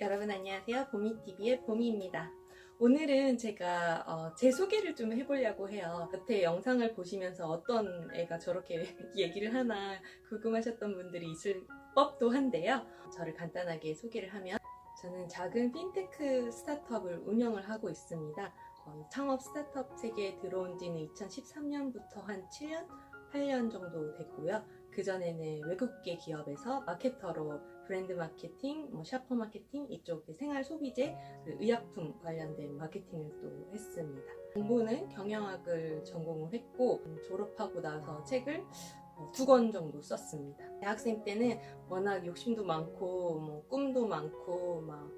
여러분 안녕하세요. 보미TV의 보미입니다. 오늘은 제가 어, 제 소개를 좀 해보려고 해요. 여태 영상을 보시면서 어떤 애가 저렇게 얘기를 하나 궁금하셨던 분들이 있을 법도 한데요. 저를 간단하게 소개를 하면 저는 작은 핀테크 스타트업을 운영을 하고 있습니다. 어, 창업 스타트업 세계에 들어온 지는 2013년부터 한 7년, 8년 정도 됐고요. 그전에는 외국계 기업에서 마케터로 브랜드 마케팅, 뭐 샤퍼 마케팅 이쪽 생활 소비재, 그 의약품 관련된 마케팅을 또 했습니다. 공부는 경영학을 전공을 했고 음, 졸업하고 나서 책을 어, 두권 정도 썼습니다. 대학생 때는 워낙 욕심도 많고 뭐 꿈도 많고 막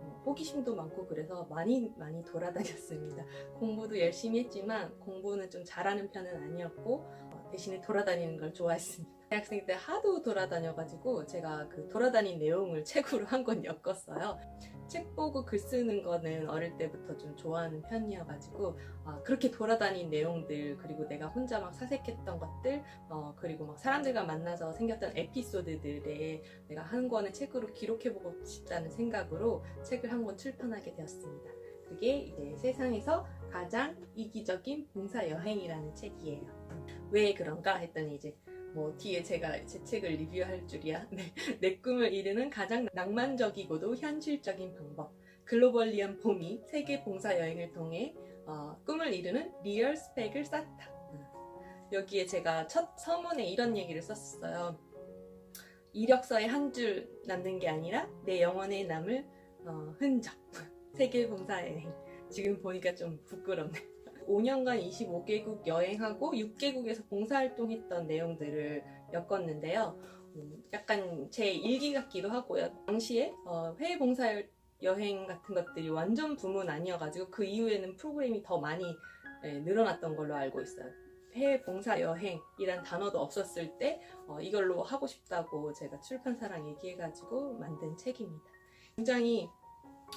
어, 호기심도 많고 그래서 많이 많이 돌아다녔습니다. 공부도 열심히 했지만 공부는 좀 잘하는 편은 아니었고 어, 대신에 돌아다니는 걸 좋아했습니다. 대학생 때 하도 돌아다녀가지고 제가 그 돌아다닌 내용을 책으로 한 권 엮었어요. 책 보고 글 쓰는 거는 어릴 때부터 좀 좋아하는 편이어가지고 아, 그렇게 돌아다닌 내용들 그리고 내가 혼자 막 사색했던 것들 어, 그리고 막 사람들과 만나서 생겼던 에피소드들에 내가 한 권을 책으로 기록해보고 싶다는 생각으로 책을 한 권 출판하게 되었습니다. 그게 이제 세상에서 가장 이기적인 봉사 여행이라는 책이에요. 왜 그런가 했더니 이제 뭐 뒤에 제가 제 책을 리뷰할 줄이야. 네. 내 꿈을 이루는 가장 낭만적이고도 현실적인 방법. 글로벌리한 봄이 세계 봉사 여행을 통해 어, 꿈을 이루는 리얼 스펙을 쌓다. 음. 여기에 제가 첫 서문에 이런 얘기를 썼어요. 이력서에 한 줄 남는 게 아니라 내 영혼에 남을 어, 흔적. 세계 봉사 여행. 지금 보니까 좀 부끄럽네. 5년간 25개국 여행하고 6개국에서 봉사활동했던 내용들을 엮었는데요. 음, 약간 제 일기 같기도 하고요. 당시에 어, 해외 봉사 여행 같은 것들이 완전 붐은 아니어가지고 그 이후에는 프로그램이 더 많이 예, 늘어났던 걸로 알고 있어요. 해외 봉사 여행이란 단어도 없었을 때 어, 이걸로 하고 싶다고 제가 출판사랑 얘기해가지고 만든 책입니다. 굉장히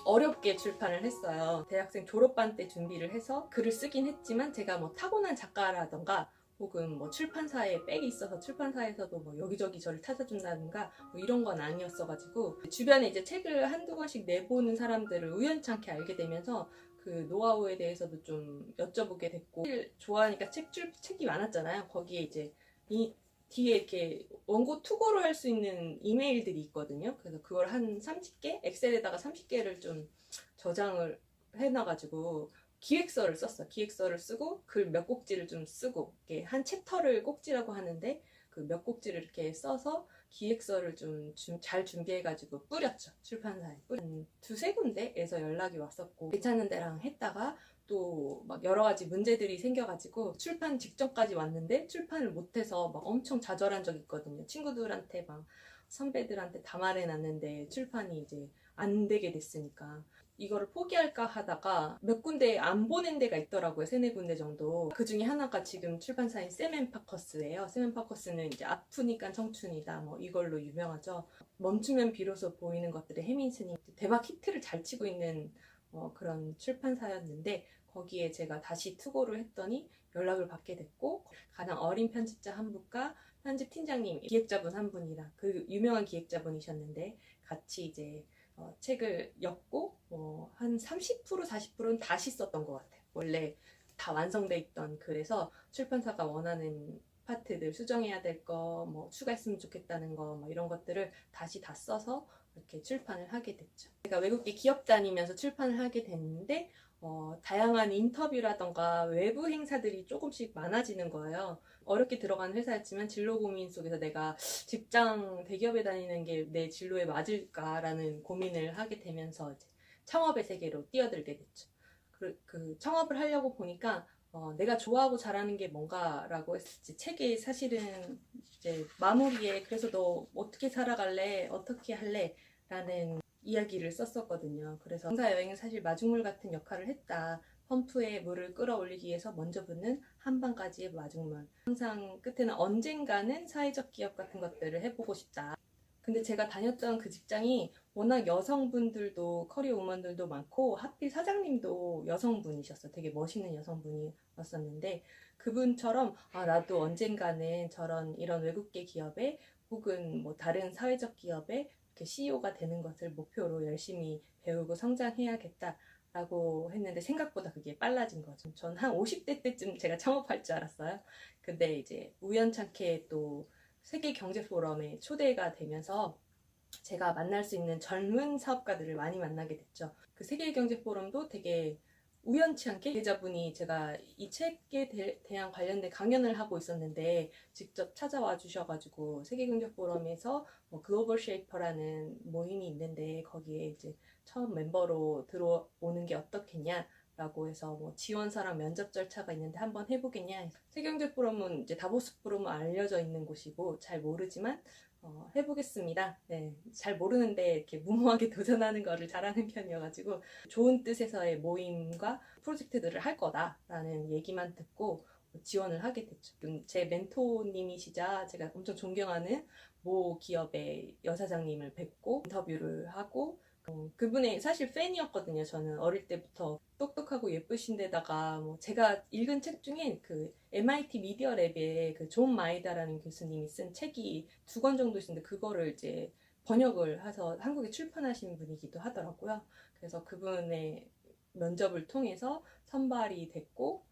어렵게 출판을 했어요. 대학생 졸업반 때 준비를 해서 글을 쓰긴 했지만 제가 뭐 타고난 작가라던가 혹은 뭐 출판사에 백이 있어서 출판사에서도 뭐 여기저기 저를 찾아준다든가 뭐 이런 건 아니었어가지고 주변에 이제 책을 한두 권씩 내보는 사람들을 우연찮게 알게 되면서 그 노하우에 대해서도 좀 여쭤보게 됐고 좋아하니까 책 줄, 책이 많았잖아요. 거기에 이제 이 뒤에 이렇게 원고 투고로 할 수 있는 이메일들이 있거든요. 그래서 그걸 한 30개, 엑셀에다가 30개를 좀 저장을 해놔가지고 기획서를 썼어. 기획서를 쓰고 글 몇 곡지를 좀 쓰고 이렇게 한 챕터를 꼭지라고 하는데 그 몇 곡지를 이렇게 써서 기획서를 좀 잘 준비해가지고 뿌렸죠. 출판사에. 한 두세 군데에서 연락이 왔었고 괜찮은 데랑 했다가 또 막 여러 가지 문제들이 생겨가지고 출판 직전까지 왔는데 출판을 못해서 막 엄청 좌절한 적이 있거든요. 친구들한테 막 선배들한테 다 말해놨는데 출판이 이제 안 되게 됐으니까 이거를 포기할까 하다가 몇 군데 안 보낸 데가 있더라고요. 세네 군데 정도. 그 중에 하나가 지금 출판사인 세멘 파커스예요. 세멘 파커스는 이제 아프니까 청춘이다. 뭐 이걸로 유명하죠. 멈추면 비로소 보이는 것들의 해민스님 대박 히트를 잘 치고 있는 어, 그런 출판사였는데 거기에 제가 다시 투고를 했더니 연락을 받게 됐고 가장 어린 편집자 한 분과 편집 팀장님 기획자분 한 분이랑 그 유명한 기획자분이셨는데 같이 이제 어, 책을 엮고 뭐 한 30% 40%는 다시 썼던 것 같아요. 원래 다 완성돼 있던 글에서 출판사가 원하는 파트들 수정해야 될 거, 뭐 추가했으면 좋겠다는 거, 뭐 이런 것들을 다시 다 써서 이렇게 출판을 하게 됐죠. 제가 외국계 기업 다니면서 출판을 하게 됐는데 어, 다양한 인터뷰라던가 외부 행사들이 조금씩 많아지는 거예요. 어렵게 들어간 회사였지만 진로 고민 속에서 내가 직장 대기업에 다니는 게 내 진로에 맞을까라는 고민을 하게 되면서 창업의 세계로 뛰어들게 됐죠. 그, 그 창업을 하려고 보니까 어, 내가 좋아하고 잘하는 게 뭔가라고 했을지 책이 사실은 이제 마무리에 그래서 너 어떻게 살아갈래 어떻게 할래 라는 이야기를 썼었거든요. 그래서 봉사 여행은 사실 마중물 같은 역할을 했다. 펌프에 물을 끌어올리기 위해서 먼저 붓는 한방까지의 마중물. 항상 끝에는 언젠가는 사회적 기업 같은 것들을 해보고 싶다. 근데 제가 다녔던 그 직장이 워낙 여성분들도 커리어 우먼들도 많고 하필 사장님도 여성분이셨어. 되게 멋있는 여성분이었었는데 그분처럼 아 나도 언젠가는 저런 이런 외국계 기업에 혹은 뭐 다른 사회적 기업에 CEO가 되는 것을 목표로 열심히 배우고 성장해야겠다라고 했는데 생각보다 그게 빨라진 거죠. 전 한 50대 때쯤 제가 창업할 줄 알았어요. 근데 이제 우연찮게 또 세계 경제 포럼에 초대가 되면서 제가 만날 수 있는 젊은 사업가들을 많이 만나게 됐죠. 그 세계 경제 포럼도 되게 우연치 않게 기자분이 제가 이 책에 대, 대한 관련된 강연을 하고 있었는데 직접 찾아와 주셔가지고 세계경제 포럼에서 뭐 글로벌 쉐이퍼라는 모임이 있는데 거기에 이제 처음 멤버로 들어오는 게 어떻겠냐 라고 해서 뭐 지원사랑 면접 절차가 있는데 한번 해보겠냐. 세계경제 포럼은 이제 다보스 포럼은 알려져 있는 곳이고 잘 모르지만 어, 해보겠습니다. 네, 잘 모르는데 이렇게 무모하게 도전하는 거를 잘하는 편이어가지고 좋은 뜻에서의 모임과 프로젝트들을 할 거다라는 얘기만 듣고 지원을 하게 됐죠. 음, 제 멘토님이시자 제가 엄청 존경하는 모 기업의 여사장님을 뵙고 인터뷰를 하고 어, 그분의 사실 팬이었거든요. 저는 어릴 때부터 똑똑하고 예쁘신데다가 뭐 제가 읽은 책 중에 그 MIT 미디어 랩의 그존 마이다라는 교수님이 쓴 책이 두 권 정도 있는데 그거를 이제 번역을 해서 한국에 출판하신 분이기도 하더라고요. 그래서 그분의 면접을 통해서 선발이 됐고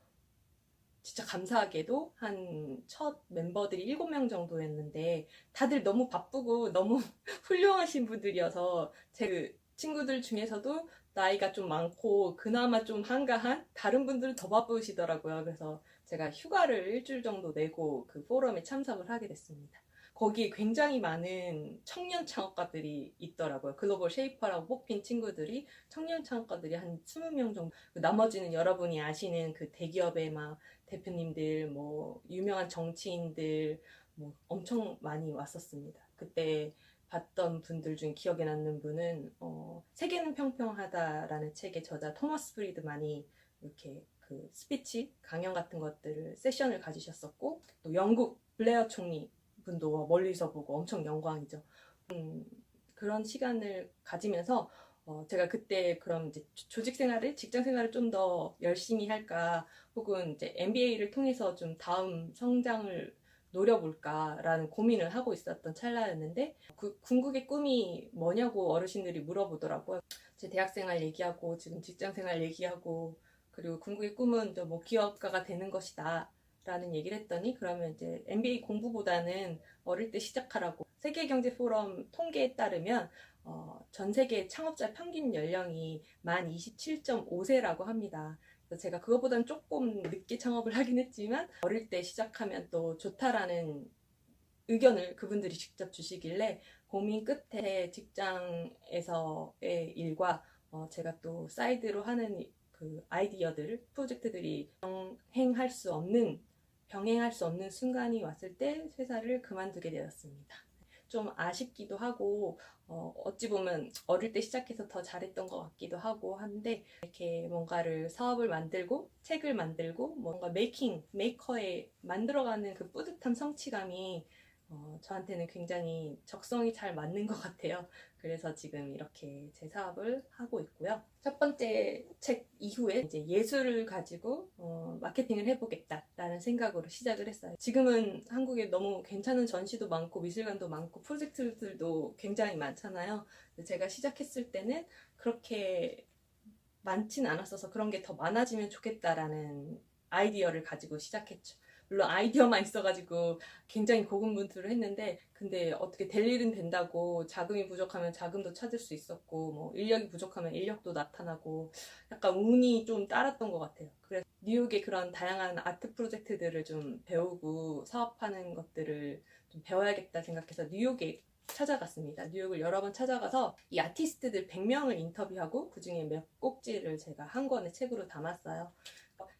진짜 감사하게도 한 첫 멤버들이 7명 정도였는데 다들 너무 바쁘고 너무 훌륭하신 분들이어서 제 친구들 중에서도 나이가 좀 많고 그나마 좀 한가한 다른 분들은 더 바쁘시더라고요. 그래서 제가 휴가를 일주일 정도 내고 그 포럼에 참석을 하게 됐습니다. 거기에 굉장히 많은 청년 창업가들이 있더라고요. 글로벌 쉐이퍼라고 뽑힌 친구들이 청년 창업가들이 한 20명 정도. 나머지는 여러분이 아시는 그 대기업의 막 대표님들, 뭐 유명한 정치인들 뭐 엄청 많이 왔었습니다. 그때 봤던 분들 중 기억에 남는 분은 어, 세계는 평평하다라는 책의 저자 토머스 프리드만이 이렇게 그 스피치 강연 같은 것들을 세션을 가지셨었고 또 영국 블레어 총리 분도 멀리서 보고 엄청 영광이죠. 음, 그런 시간을 가지면서 어, 제가 그때 그럼 이제 조직 생활을 직장 생활을 좀 더 열심히 할까 혹은 이제 MBA를 통해서 좀 다음 성장을 노려볼까라는 고민을 하고 있었던 찰나였는데 그 궁극의 꿈이 뭐냐고 어르신들이 물어보더라고요. 제 대학생활 얘기하고 지금 직장생활 얘기하고 그리고 궁극의 꿈은 뭐 기업가가 되는 것이다. 라는 얘기를 했더니 그러면 이제 MBA 공부보다는 어릴 때 시작하라고 세계경제포럼 통계에 따르면 어, 전 세계 창업자 평균 연령이 만 27.5세라고 합니다. 제가 그거보다는 조금 늦게 창업을 하긴 했지만 어릴 때 시작하면 또 좋다라는 의견을 그분들이 직접 주시길래 고민 끝에 직장에서의 일과 어 제가 또 사이드로 하는 그 아이디어들, 프로젝트들이 병행할 수 없는 병행할 수 없는 순간이 왔을 때 회사를 그만두게 되었습니다. 좀 아쉽기도 하고 어, 어찌 보면 어릴 때 시작해서 더 잘했던 것 같기도 하고 한데 이렇게 뭔가를 사업을 만들고 책을 만들고 뭔가 메이킹 메이커에 만들어가는 그 뿌듯함 성취감이 어, 저한테는 굉장히 적성이 잘 맞는 것 같아요. 그래서 지금 이렇게 제 사업을 하고 있고요. 첫 번째 책 이후에 이제 예술을 가지고 어, 마케팅을 해보겠다라는 생각으로 시작을 했어요. 지금은 한국에 너무 괜찮은 전시도 많고 미술관도 많고 프로젝트들도 굉장히 많잖아요. 제가 시작했을 때는 그렇게 많진 않았어서 그런 게 더 많아지면 좋겠다라는 아이디어를 가지고 시작했죠. 물론 아이디어만 있어가지고 굉장히 고군분투를 했는데 근데 어떻게 될 일은 된다고 자금이 부족하면 자금도 찾을 수 있었고 뭐 인력이 부족하면 인력도 나타나고 약간 운이 좀 따랐던 것 같아요. 그래서 뉴욕의 그런 다양한 아트 프로젝트들을 좀 배우고 사업하는 것들을 좀 배워야겠다 생각해서 뉴욕에 찾아갔습니다. 뉴욕을 여러 번 찾아가서 이 아티스트들 100명을 인터뷰하고 그 중에 몇 꼭지를 제가 한 권의 책으로 담았어요.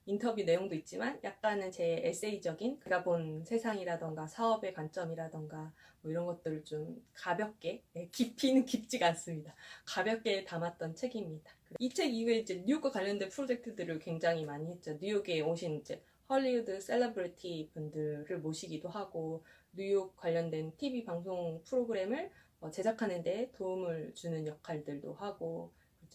인터뷰 내용도 있지만 약간은 제 에세이적인 그가 본 세상이라던가 사업의 관점이라던가 뭐 이런 것들을 좀 가볍게 예, 깊이는 깊지가 않습니다. 가볍게 담았던 책입니다. 이 책 이후에 이제 뉴욕과 관련된 프로젝트들을 굉장히 많이 했죠. 뉴욕에 오신 이제 헐리우드 셀러브리티 분들을 모시기도 하고 뉴욕 관련된 TV 방송 프로그램을 어, 제작하는 데 도움을 주는 역할들도 하고.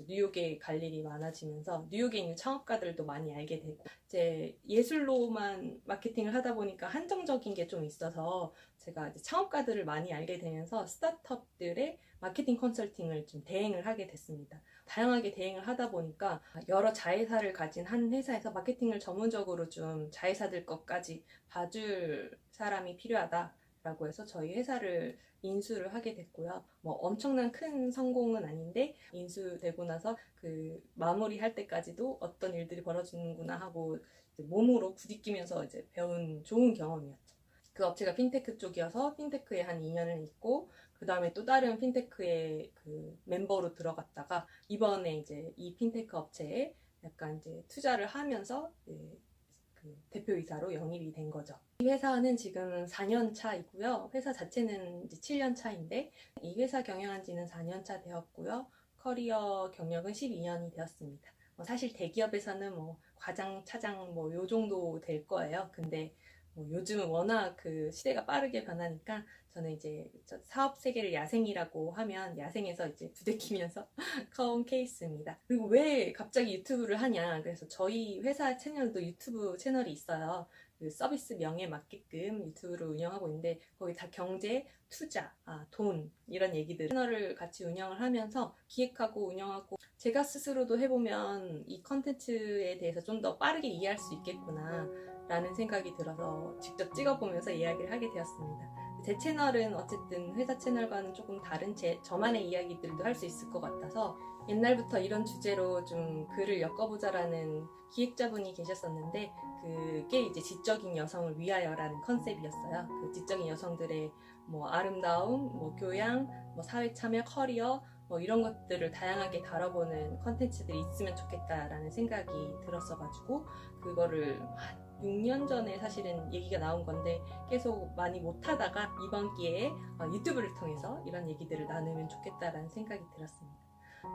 뉴욕에 갈 일이 많아지면서 뉴욕에 있는 창업가들도 많이 알게 되고 이제 예술로만 마케팅을 하다 보니까 한정적인 게 좀 있어서 제가 창업가들을 많이 알게 되면서 스타트업들의 마케팅 컨설팅을 좀 대행을 하게 됐습니다. 다양하게 대행을 하다 보니까 여러 자회사를 가진 한 회사에서 마케팅을 전문적으로 좀 자회사들 것까지 봐줄 사람이 필요하다라고 해서 저희 회사를 인수를 하게 됐고요. 뭐 엄청난 큰 성공은 아닌데 인수되고 나서 그 마무리할 때까지도 어떤 일들이 벌어지는구나 하고 몸으로 부딪히면서 이제 배운 좋은 경험이었죠. 그 업체가 핀테크 쪽이어서 핀테크에 한 2년을 있고 그 다음에 또 다른 핀테크의 그 멤버로 들어갔다가 이번에 이제 이 핀테크 업체에 약간 이제 투자를 하면서 그 대표이사로 영입이 된 거죠. 이 회사는 지금 4년 차이고요. 회사 자체는 이제 7년 차인데 이 회사 경영한 지는 4년 차 되었고요. 커리어 경력은 12년이 되었습니다. 뭐 사실 대기업에서는 뭐 과장, 차장 뭐 요 정도 될 거예요. 근데 뭐 요즘은 워낙 그 시대가 빠르게 변하니까 저는 이제 저 사업 세계를 야생이라고 하면 야생에서 이제 부대끼면서 커온 케이스입니다. 그리고 왜 갑자기 유튜브를 하냐? 그래서 저희 회사 채널도 유튜브 채널이 있어요. 그 서비스 명에 맞게끔 유튜브를 운영하고 있는데 거기 다 경제, 투자, 아, 돈 이런 얘기들 채널을 같이 운영을 하면서 기획하고 운영하고 제가 스스로도 해보면 이 컨텐츠에 대해서 좀 더 빠르게 이해할 수 있겠구나 라는 생각이 들어서 직접 찍어보면서 이야기를 하게 되었습니다. 제 채널은 어쨌든 회사 채널과는 조금 다른 제 저만의 이야기들도 할 수 있을 것 같아서 옛날부터 이런 주제로 좀 글을 엮어보자라는 기획자분이 계셨었는데 그게 이제 지적인 여성을 위하여라는 컨셉이었어요. 그 지적인 여성들의 뭐 아름다움, 뭐 교양, 뭐 사회 참여, 커리어 뭐 이런 것들을 다양하게 다뤄보는 컨텐츠들이 있으면 좋겠다라는 생각이 들었어가지고 그거를 한 6년 전에 사실은 얘기가 나온 건데 계속 많이 못하다가 이번 기회에 어, 유튜브를 통해서 이런 얘기들을 나누면 좋겠다라는 생각이 들었습니다.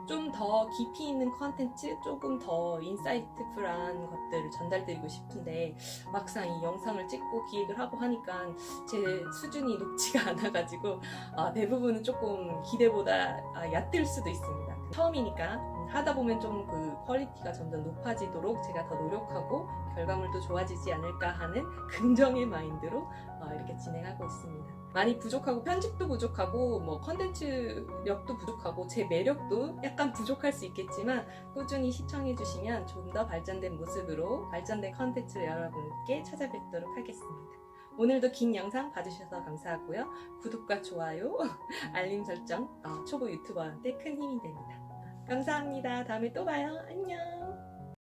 좀 더 깊이 있는 컨텐츠, 조금 더 인사이트풀한 것들을 전달드리고 싶은데 막상 이 영상을 찍고 기획을 하고 하니까 제 수준이 높지가 않아가지고 아, 대부분은 조금 기대보다 아, 얕을 수도 있습니다. 처음이니까 하다 보면 좀 그 퀄리티가 점점 높아지도록 제가 더 노력하고 결과물도 좋아지지 않을까 하는 긍정의 마인드로 어, 이렇게 진행하고 있습니다. 많이 부족하고 편집도 부족하고 뭐 컨텐츠력도 부족하고 제 매력도 약간 부족할 수 있겠지만 꾸준히 시청해 주시면 좀 더 발전된 모습으로 발전된 컨텐츠를 여러분께 찾아뵙도록 하겠습니다. 오늘도 긴 영상 봐주셔서 감사하고요. 구독과 좋아요, 알림 설정, 어, 초보 유튜버한테 큰 힘이 됩니다. 감사합니다. 다음에 또 봐요. 안녕.